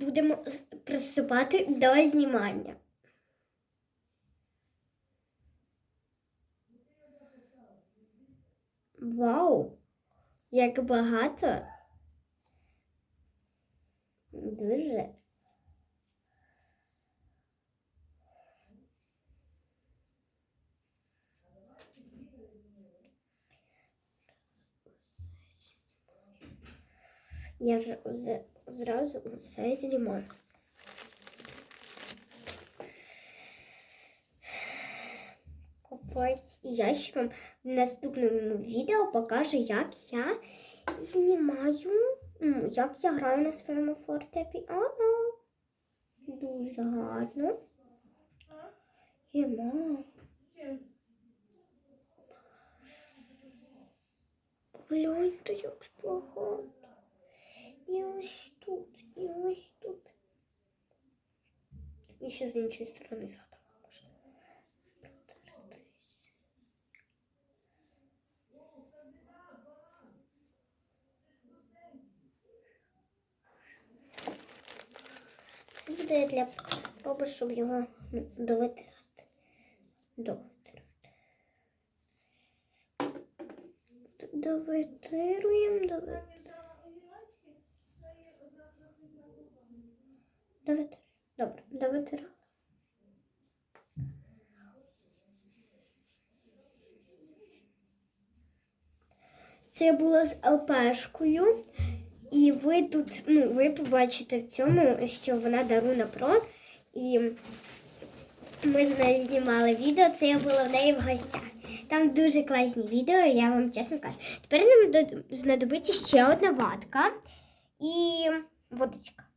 будемо приступати до знімання. Вау! Як багато. Дуже. Я вже з- зразу все знімаю. Копець. І я ще вам в наступному відео покажу, як я знімаю, ну, як я граю на своєму фортепіано. Дуже гарно. Єма. Гляньте, як багато. І ось тут, і ось тут. Ще з іншої сторони згадала можна. Це буде для проби, щоб його довитирати. Довитирати. Довитируємо, довитируємо. Довитирай. Добре, довитирали. Це я була з ЛПшкою. І ви тут, ну, ви побачите в цьому, що вона Даруна Про. І ми з нею знімали відео, це я була в неї в гостях. Там дуже класні відео, я вам чесно кажу. Тепер нам знадобиться ще одна ватка і водичка.